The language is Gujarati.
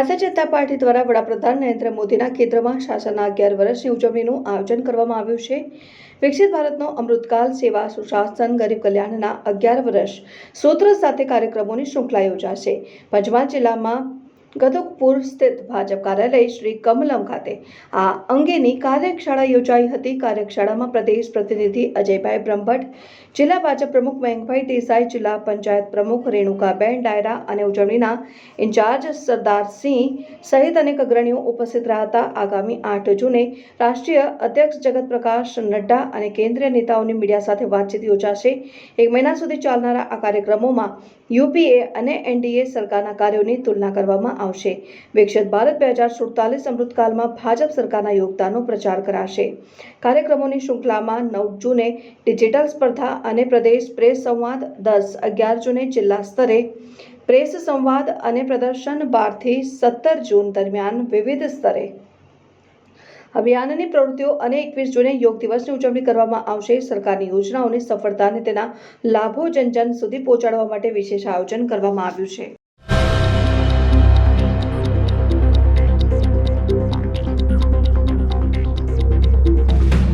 ભારતીય જનતા પાર્ટી દ્વારા વડાપ્રધાન નરેન્દ્ર મોદીના કેન્દ્રમાં શાસનના અગિયાર વર્ષની ઉજવણીનું આયોજન કરવામાં આવ્યું છે. વિકસિત ભારતનો અમૃતકાલ સેવા, સુશાસન, ગરીબ કલ્યાણના અગિયાર વર્ષ સૂત્ર સાથે કાર્યક્રમોની શૃંખલા યોજાશે. પંચમહાલ જિલ્લામાં ગદોકપુર સ્થિત ભાજપ કાર્યાલય શ્રી કમલમ ખાતે આ અંગેની કાર્યશાળા યોજાઈ હતી. કાર્યશાળામાં પ્રદેશ પ્રતિનિધિ અજયભાઈ બ્રહ્મભટ્ટ, જિલ્લા ભાજપ પ્રમુખ મયંકભાઈ દેસાઈ, જિલ્લા પંચાયત પ્રમુખ રેણુકાબેન ડાયરા અને ઉજવણીના ઇન્ચાર્જ સરદારસિંહ સહિત અનેક અગ્રણીઓ ઉપસ્થિત રહ્યા હતા. આગામી આઠ જૂને રાષ્ટ્રીય અધ્યક્ષ જગત પ્રકાશ નડ્ડા અને કેન્દ્રીય નેતાઓની મીડિયા સાથે વાતચીત યોજાશે. એક મહિના સુધી ચાલનારા આ કાર્યક્રમોમાં યુપીએ અને એનડીએ સરકારના કાર્યોની તુલના કરવામાં આવશે. વિકસિત ભારત બે હજાર સુડતાલીસ અમૃતકાલમાં ભાજપ સરકારના યોગદાનનો પ્રચાર કરાશે. કાર્યક્રમોની શૃંખલામાં નવ જૂને ડિજિટલ સ્પર્ધા અને પ્રદેશ પ્રેસ સંવાદ, દસ અગિયાર જૂને જિલ્લા સ્તરે પ્રેસ સંવાદ અને પ્રદર્શન બારથી સત્તર જૂન દરમિયાન વિવિધ સ્તરે અભિયાનની પ્રવૃત્તિઓ અને એકવીસ જૂને યોગ દિવસની ઉજવણી કરવામાં આવશે. સરકારની યોજનાઓની સફળતા અને તેના લાભો જન જન સુધી પહોંચાડવા માટે વિશેષ આયોજન કરવામાં આવ્યું છે.